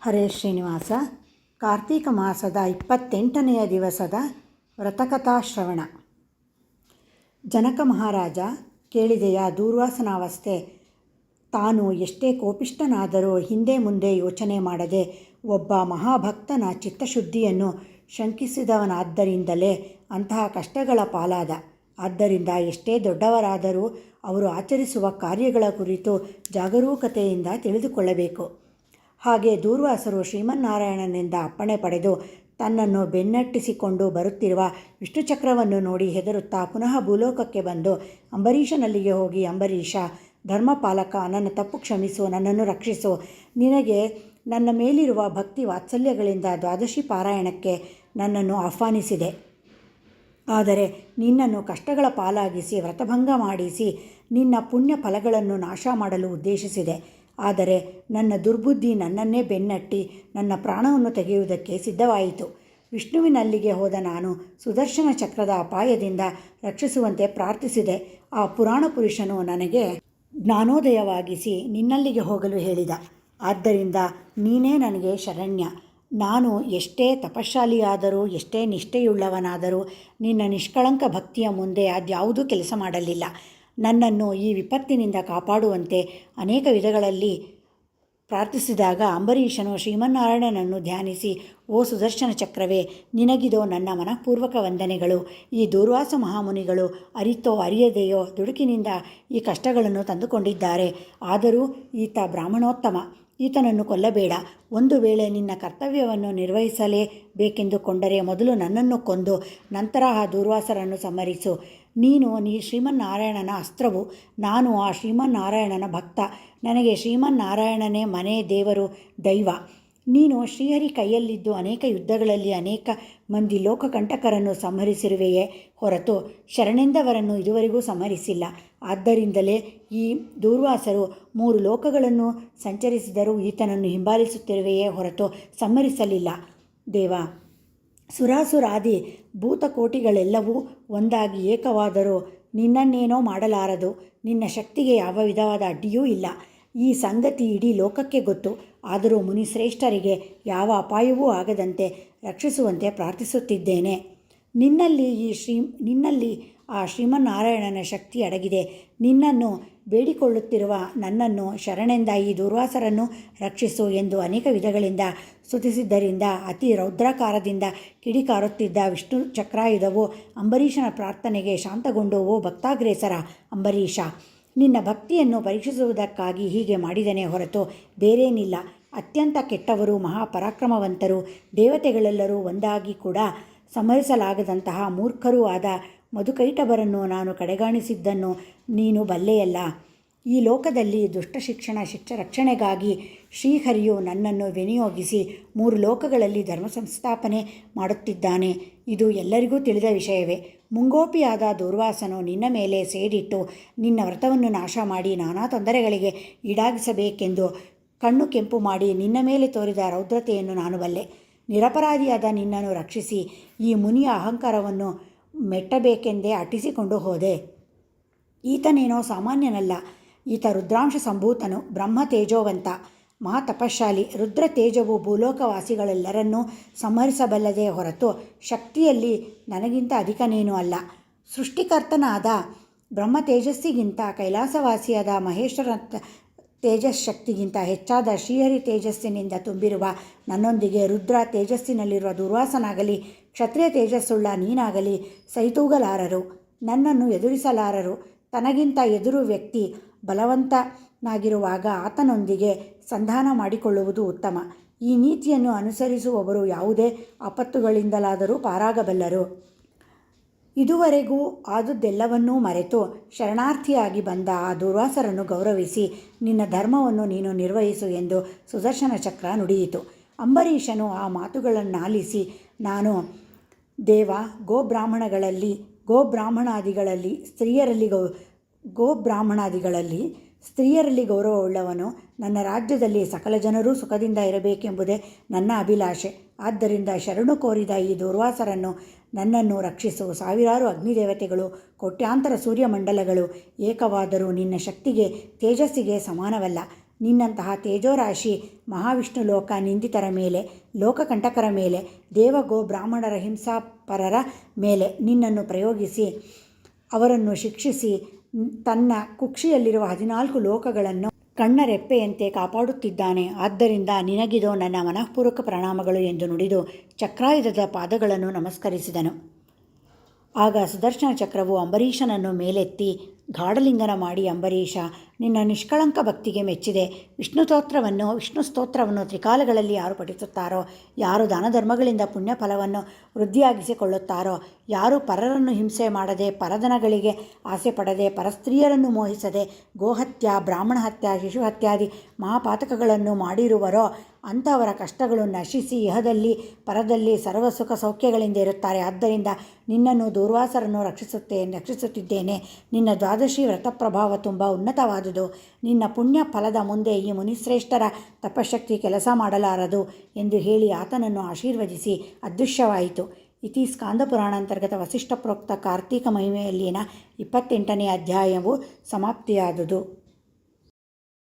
ಹರೇ ಶ್ರೀನಿವಾಸ. ಕಾರ್ತೀಕ ಮಾಸದ ಇಪ್ಪತ್ತೆಂಟನೆಯ ದಿವಸದ ವ್ರತಕಥಾಶ್ರವಣ ಜನಕ ಮಹಾರಾಜ ಕೇಳಿದೆಯ ದೂರ್ವಾಸನಾವಸ್ಥೆ. ತಾನು ಎಷ್ಟೇ ಕೋಪಿಷ್ಠನಾದರೂ ಹಿಂದೆ ಮುಂದೆ ಯೋಚನೆ ಮಾಡದೆ ಒಬ್ಬ ಮಹಾಭಕ್ತನ ಚಿತ್ತಶುದ್ಧಿಯನ್ನು ಶಂಕಿಸಿದವನಾದ್ದರಿಂದಲೇ ಅಂತಹ ಕಷ್ಟಗಳ ಪಾಲಾದ. ಆದ್ದರಿಂದ ಎಷ್ಟೇ ದೊಡ್ಡವರಾದರೂ ಅವರು ಆಚರಿಸುವ ಕಾರ್ಯಗಳ ಕುರಿತು ಜಾಗರೂಕತೆಯಿಂದ ತಿಳಿದುಕೊಳ್ಳಬೇಕು. ಹಾಗೆ ದೂರ್ವಾಸರು ಶ್ರೀಮನ್ನಾರಾಯಣನಿಂದ ಅಪ್ಪಣೆ ಪಡೆದು ತನ್ನನ್ನು ಬೆನ್ನಟ್ಟಿಸಿಕೊಂಡು ಬರುತ್ತಿರುವ ವಿಷ್ಣುಚಕ್ರವನ್ನು ನೋಡಿ ಹೆದರುತ್ತಾ ಪುನಃ ಭೂಲೋಕಕ್ಕೆ ಬಂದು ಅಂಬರೀಷನಲ್ಲಿಗೆ ಹೋಗಿ, ಅಂಬರೀಷ, ಧರ್ಮಪಾಲಕ, ನನ್ನ ತಪ್ಪು ಕ್ಷಮಿಸು, ನನ್ನನ್ನು ರಕ್ಷಿಸು. ನಿನಗೆ ನನ್ನ ಮೇಲಿರುವ ಭಕ್ತಿ ವಾತ್ಸಲ್ಯಗಳಿಂದ ದ್ವಾದಶಿ ಪಾರಾಯಣಕ್ಕೆ ನನ್ನನ್ನು ಆಹ್ವಾನಿಸಿದೆ. ಆದರೆ ನಿನ್ನನ್ನು ಕಷ್ಟಗಳ ಪಾಲಾಗಿಸಿ ವ್ರತಭಂಗ ಮಾಡಿಸಿ ನಿನ್ನ ಪುಣ್ಯ ಫಲಗಳನ್ನು ನಾಶ ಮಾಡಲು ಉದ್ದೇಶಿಸಿದೆ. ಆದರೆ ನನ್ನ ದುರ್ಬುದ್ಧಿ ನನ್ನನ್ನೇ ಬೆನ್ನಟ್ಟಿ ನನ್ನ ಪ್ರಾಣವನ್ನು ತೆಗೆಯುವುದಕ್ಕೆ ಸಿದ್ಧವಾಯಿತು. ವಿಷ್ಣುವಿನಲ್ಲಿಗೆ ಹೋದ ನಾನು ಸುದರ್ಶನ ಚಕ್ರದ ಅಪಾಯದಿಂದ ರಕ್ಷಿಸುವಂತೆ ಪ್ರಾರ್ಥಿಸಿದೆ. ಆ ಪುರಾಣ ಪುರುಷನು ನನಗೆ ಜ್ಞಾನೋದಯವಾಗಿಸಿ ನಿನ್ನಲ್ಲಿಗೆ ಹೋಗಲು ಹೇಳಿದ. ಆದ್ದರಿಂದ ನೀನೇ ನನಗೆ ಶರಣ್ಯ. ನಾನು ಎಷ್ಟೇ ತಪಶಾಲಿಯಾದರೂ ಎಷ್ಟೇ ನಿಷ್ಠೆಯುಳ್ಳವನಾದರೂ, ನಿನ್ನ ನಿಷ್ಕಳಂಕ ಭಕ್ತಿಯ ಮುಂದೆ ಅದ್ಯಾವುದೂ ಕೆಲಸ ಮಾಡಲಿಲ್ಲ. ನನ್ನನ್ನು ಈ ವಿಪತ್ತಿನಿಂದ ಕಾಪಾಡುವಂತೆ ಅನೇಕ ವಿಧಗಳಲ್ಲಿ ಪ್ರಾರ್ಥಿಸಿದಾಗ ಅಂಬರೀಷನು ಶ್ರೀಮನ್ನಾರಾಯಣನನ್ನು ಧ್ಯಾನಿಸಿ, ಓ ಸುದರ್ಶನ ಚಕ್ರವೇ, ನಿನಗಿದೋ ನನ್ನ ಮನಃಪೂರ್ವಕ ವಂದನೆಗಳು. ಈ ದೂರ್ವಾಸ ಮಹಾಮುನಿಗಳು ಅರಿತೋ ಅರಿಯದೆಯೋ ದುಡುಕಿನಿಂದ ಈ ಕಷ್ಟಗಳನ್ನು ತಂದುಕೊಂಡಿದ್ದಾರೆ. ಆದರೂ ಈತ ಬ್ರಾಹ್ಮಣೋತ್ತಮ. ಈತನನ್ನು ಕೊಲ್ಲಬೇಡ. ಒಂದು ವೇಳೆ ನಿನ್ನ ಕರ್ತವ್ಯವನ್ನು ನಿರ್ವಹಿಸಲೇಬೇಕೆಂದುಕೊಂಡರೆ ಮೊದಲು ನನ್ನನ್ನು ಕೊಂದು, ನಂತರ ಆ ದುರ್ವಾಸರನ್ನು ಸಮರಿಸು. ನೀನು, ನೀ ಶ್ರೀಮನ್ನಾರಾಯಣನ ಅಸ್ತ್ರವು, ನಾನು ಆ ಶ್ರೀಮನ್ನಾರಾಯಣನ ಭಕ್ತ. ನನಗೆ ಶ್ರೀಮನ್ನಾರಾಯಣನೇ ಮನೆ ದೇವರು ದೈವ. ನೀನು ಶ್ರೀಹರಿ ಕೈಯಲ್ಲಿದ್ದು ಅನೇಕ ಯುದ್ಧಗಳಲ್ಲಿ ಅನೇಕ ಮಂದಿ ಲೋಕಕಂಟಕರನ್ನು ಸಂಹರಿಸಿರುವೆಯೇ ಹೊರತು ಶರಣೆಂದವರನ್ನು ಇದುವರೆಗೂ ಸಂಹರಿಸಿಲ್ಲ. ಆದ್ದರಿಂದಲೇ ಈ ದೂರ್ವಾಸರು ಮೂರು ಲೋಕಗಳನ್ನು ಸಂಚರಿಸಿದರೂ ಈತನನ್ನು ಹಿಂಬಾಲಿಸುತ್ತಿರುವೆಯೇ ಹೊರತು ಸಂಹರಿಸಲಿಲ್ಲ. ದೇವ, ಸುರಾಸುರಾದಿ ಭೂತಕೋಟಿಗಳೆಲ್ಲವೂ ಒಂದಾಗಿ ಏಕವಾದರೂ ನಿನ್ನನ್ನೇನೋ ಮಾಡಲಾರದು. ನಿನ್ನ ಶಕ್ತಿಗೆ ಯಾವ ವಿಧವಾದ ಅಡ್ಡಿಯೂ ಇಲ್ಲ. ಈ ಸಂಗತಿ ಇಡೀ ಲೋಕಕ್ಕೆ ಗೊತ್ತು. ಆದರೂ ಮುನಿಶ್ರೇಷ್ಠರಿಗೆ ಯಾವ ಅಪಾಯವೂ ಆಗದಂತೆ ರಕ್ಷಿಸುವಂತೆ ಪ್ರಾರ್ಥಿಸುತ್ತಿದ್ದೇನೆ. ನಿನ್ನಲ್ಲಿ ಈ ಶ್ರೀ, ನಿನ್ನಲ್ಲಿ ಆ ಶ್ರೀಮನ್ನಾರಾಯಣನ ಶಕ್ತಿ ಅಡಗಿದೆ. ನಿನ್ನನ್ನು ಬೇಡಿಕೊಳ್ಳುತ್ತಿರುವ ನನ್ನನ್ನು ಶರಣೆಂದ ಈ ದುರ್ವಾಸರನ್ನು ರಕ್ಷಿಸು ಎಂದು ಅನೇಕ ವಿಧಗಳಿಂದ ಸ್ತುತಿಸಿದ್ದರಿಂದ, ಅತಿ ರೌದ್ರಾಕಾರದಿಂದ ಕಿಡಿಕಾರುತ್ತಿದ್ದ ವಿಷ್ಣು ಚಕ್ರಾಯುಧವು ಅಂಬರೀಷನ ಪ್ರಾರ್ಥನೆಗೆ ಶಾಂತಗೊಂಡು, ಓ ಭಕ್ತಾಗ್ರೇಸರ ಅಂಬರೀಷ ನಿನ್ನ ಭಕ್ತಿಯನ್ನು ಪರೀಕ್ಷಿಸುವುದಕ್ಕಾಗಿ ಹೀಗೆ ಮಾಡಿದನೇ ಹೊರತು ಬೇರೇನಿಲ್ಲ. ಅತ್ಯಂತ ಕೆಟ್ಟವರು, ಮಹಾಪರಾಕ್ರಮವಂತರು, ದೇವತೆಗಳೆಲ್ಲರೂ ಒಂದಾಗಿ ಕೂಡ ಸಮರಿಸಲಾಗದಂತಹ ಮೂರ್ಖರೂ ಆದ ಮಧುಕೈಟಭರನ್ನು ನಾನು ಕಡೆಗಾಣಿಸಿದ್ದನ್ನು ನೀನು ಬಲ್ಲೆಯಲ್ಲ. ಈ ಲೋಕದಲ್ಲಿ ದುಷ್ಟ ಶಿಕ್ಷಣ ಶಿಕ್ಷ ರಕ್ಷಣೆಗಾಗಿ ಶ್ರೀಹರಿಯು ನನ್ನನ್ನು ವಿನಿಯೋಗಿಸಿ ಮೂರು ಲೋಕಗಳಲ್ಲಿ ಧರ್ಮ ಸಂಸ್ಥಾಪನೆ ಮಾಡುತ್ತಿದ್ದಾನೆ. ಇದು ಎಲ್ಲರಿಗೂ ತಿಳಿದ ವಿಷಯವೇ. ಮುಂಗೋಪಿಯಾದ ದುರ್ವಾಸನು ನಿನ್ನ ಮೇಲೆ ಸೇಡಿಟ್ಟು ನಿನ್ನ ವ್ರತವನ್ನು ನಾಶ ಮಾಡಿ ನಾನಾ ತೊಂದರೆಗಳಿಗೆ ಈಡಾಗಿಸಬೇಕೆಂದು ಕಣ್ಣು ಕೆಂಪು ಮಾಡಿ ನಿನ್ನ ಮೇಲೆ ತೋರಿದ ರೌದ್ರತೆಯನ್ನು ನಾನು ಬಲ್ಲೆ. ನಿರಪರಾಧಿಯಾದ ನಿನ್ನನ್ನು ರಕ್ಷಿಸಿ ಈ ಮುನಿಯ ಅಹಂಕಾರವನ್ನು ಮೆಟ್ಟಬೇಕೆಂದೇ ಅಟ್ಟಿಸಿಕೊಂಡು ಹೋದೆ. ಈತನೇನೋ ಸಾಮಾನ್ಯನಲ್ಲ. ಈತ ರುದ್ರಾಂಶ ಸಂಭೂತನು, ಬ್ರಹ್ಮ ತೇಜೋವಂತ. ಮಹಾ ತಪಶಾಲಿ ರುದ್ರ ತೇಜವು ಭೂಲೋಕವಾಸಿಗಳೆಲ್ಲರನ್ನೂ ಸಂಹರಿಸಬಲ್ಲದೆ ಹೊರತು ಶಕ್ತಿಯಲ್ಲಿ ನನಗಿಂತ ಅಧಿಕನೇನೂ ಅಲ್ಲ. ಸೃಷ್ಟಿಕರ್ತನಾದ ಬ್ರಹ್ಮ ತೇಜಸ್ಸಿಗಿಂತ ಕೈಲಾಸವಾಸಿಯಾದ ಮಹೇಶ್ವರ ತೇಜಶಕ್ತಿಗಿಂತ ಹೆಚ್ಚಾದ ಶ್ರೀಹರಿ ತೇಜಸ್ಸಿನಿಂದ ತುಂಬಿರುವ ನನ್ನೊಂದಿಗೆ ರುದ್ರ ತೇಜಸ್ಸಿನಲ್ಲಿರುವ ದುರ್ವಾಸನಾಗಲಿ, ಕ್ಷತ್ರಿಯ ತೇಜಸ್ಸುಳ್ಳ ನೀನಾಗಲಿ ಸೈತೂಗಲಾರರು ನನ್ನನ್ನು ಎದುರಿಸಲಾರರು. ತನಗಿಂತ ಎದುರು ವ್ಯಕ್ತಿ ಬಲವಂತನಾಗಿರುವಾಗ ಆತನೊಂದಿಗೆ ಸಂಧಾನ ಮಾಡಿಕೊಳ್ಳುವುದು ಉತ್ತಮ. ಈ ನೀತಿಯನ್ನು ಅನುಸರಿಸುವವರು ಯಾವುದೇ ಆಪತ್ತುಗಳಿಂದಲಾದರೂ ಪಾರಾಗಬಲ್ಲರು. ಇದುವರೆಗೂ ಆದುದೆಲ್ಲವನ್ನೂ ಮರೆತು ಶರಣಾರ್ಥಿಯಾಗಿ ಬಂದ ಆ ದುರ್ವಾಸರನ್ನು ಗೌರವಿಸಿ, ನಿನ್ನ ಧರ್ಮವನ್ನು ನೀನು ನಿರ್ವಹಿಸು ಎಂದು ಸುದರ್ಶನ ಚಕ್ರ ನುಡಿಯಿತು. ಅಂಬರೀಷನು ಆ ಮಾತುಗಳನ್ನಾಲಿಸಿ, ನಾನು ದೇವ, ಗೋಬ್ರಾಹ್ಮಣಗಳಲ್ಲಿ, ಗೋಬ್ರಾಹ್ಮಣಾದಿಗಳಲ್ಲಿ, ಸ್ತ್ರೀಯರಲ್ಲಿ ಗೌ ಗೋಬ್ರಾಹ್ಮಣಾದಿಗಳಲ್ಲಿ ಸ್ತ್ರೀಯರಲ್ಲಿ ಗೌರವವುಳ್ಳವನು ನನ್ನ ರಾಜ್ಯದಲ್ಲಿ ಸಕಲ ಜನರೂ ಸುಖದಿಂದ ಇರಬೇಕೆಂಬುದೇ ನನ್ನ ಅಭಿಲಾಷೆ. ಆದ್ದರಿಂದ ಶರಣು ಕೋರಿದ ಈ ದುರ್ವಾಸರನ್ನು ನನ್ನನ್ನು ರಕ್ಷಿಸು. ಸಾವಿರಾರು ಅಗ್ನಿದೇವತೆಗಳು, ಕೋಟ್ಯಾಂತರ ಸೂರ್ಯಮಂಡಲಗಳು, ಏಕವಾದರೂ ನಿನ್ನ ಶಕ್ತಿಗೆ, ತೇಜಸ್ಸಿಗೆ ಸಮಾನವಲ್ಲ. ನಿನ್ನಂತಹ ತೇಜೋರಾಶಿ ಮಹಾವಿಷ್ಣು ಲೋಕ ನಿಂದಿತರ ಮೇಲೆ, ಲೋಕಕಂಟಕರ ಮೇಲೆ ದೇವಗೋ ಬ್ರಾಹ್ಮಣರ ಹಿಂಸಾಪರರ ಮೇಲೆ ನಿನ್ನನ್ನು ಪ್ರಯೋಗಿಸಿ, ಅವರನ್ನು ಶಿಕ್ಷಿಸಿ ತನ್ನ ಕುಕ್ಷಿಯಲ್ಲಿರುವ ಹದಿನಾಲ್ಕು ಲೋಕಗಳನ್ನು ಕಣ್ಣರೆಪ್ಪೆಯಂತೆ ಕಾಪಾಡುತ್ತಿದ್ದಾನೆ. ಆದ್ದರಿಂದ ನಿನಗಿದೋ ನನ್ನ ಮನಃಪೂರ್ವಕ ಪ್ರಣಾಮಗಳು ಎಂದು ನುಡಿದು ಚಕ್ರಾಯುಧದ ಪಾದಗಳನ್ನು ನಮಸ್ಕರಿಸಿದನು. ಆಗ ಸುದರ್ಶನ ಚಕ್ರವು ಅಂಬರೀಷನನ್ನು ಮೇಲೆತ್ತಿ ಗಾಢಲಿಂಗನ ಮಾಡಿ ಅಂಬರೀಷ, ನಿನ್ನ ನಿಷ್ಕಳಂಕ ಭಕ್ತಿಗೆ ಮೆಚ್ಚಿದೆ. ವಿಷ್ಣು ಸ್ತೋತ್ರವನ್ನು ವಿಷ್ಣು ಸ್ತೋತ್ರವನ್ನು ತ್ರಿಕಾಲಗಳಲ್ಲಿ ಯಾರು ಪಠಿಸುತ್ತಾರೋ, ಯಾರು ದಾನ ಧರ್ಮಗಳಿಂದ ಪುಣ್ಯ ಫಲವನ್ನು ವೃದ್ಧಿಯಾಗಿಸಿಕೊಳ್ಳುತ್ತಾರೋ, ಯಾರು ಪರರನ್ನು ಹಿಂಸೆ ಮಾಡದೆ ಪರದನಗಳಿಗೆ ಆಸೆ ಪಡದೆ, ಪರಸ್ತ್ರೀಯರನ್ನು ಮೋಹಿಸದೆ, ಗೋಹತ್ಯ, ಬ್ರಾಹ್ಮಣ ಹತ್ಯ, ಶಿಶು ಹತ್ಯಾದಿ ಮಹಾಪಾತಕಗಳನ್ನು ಮಾಡಿರುವರೋ ಅಂಥವರ ಕಷ್ಟಗಳು ನಶಿಸಿ ಇಹದಲ್ಲಿ, ಪರದಲ್ಲಿ ಸರ್ವಸುಖ ಸೌಖ್ಯಗಳಿಂದ ಇರುತ್ತಾರೆ. ಆದ್ದರಿಂದ ನಿನ್ನನ್ನು ದುರ್ವಾಸರನ್ನು ರಕ್ಷಿಸುತ್ತೆ, ರಕ್ಷಿಸುತ್ತಿದ್ದೇನೆ. ನಿನ್ನ ದ್ವಾದಶಿ ವ್ರತ ಪ್ರಭಾವ ತುಂಬ ಉನ್ನತವಾದುದು. ನಿನ್ನ ಪುಣ್ಯ ಫಲದ ಮುಂದೆ ಈ ಮುನಿಶ್ರೇಷ್ಠರ ತಪಶಕ್ತಿ ಕೆಲಸ ಮಾಡಲಾರದು ಎಂದು ಹೇಳಿ ಆತನನ್ನು ಆಶೀರ್ವದಿಸಿ ಅದೃಶ್ಯವಾಯಿತು. ಇತಿ ಸ್ಕಾಂದಪುರಾಣಾಂತರ್ಗತ ವಸಿಷ್ಠ ಪ್ರೋಕ್ತ ಕಾರ್ತೀಕ ಮಹಿಮೆಯಲ್ಲಿನ ಇಪ್ಪತ್ತೆಂಟನೇ ಅಧ್ಯಾಯವು ಸಮಾಪ್ತಿಯಾದುದು.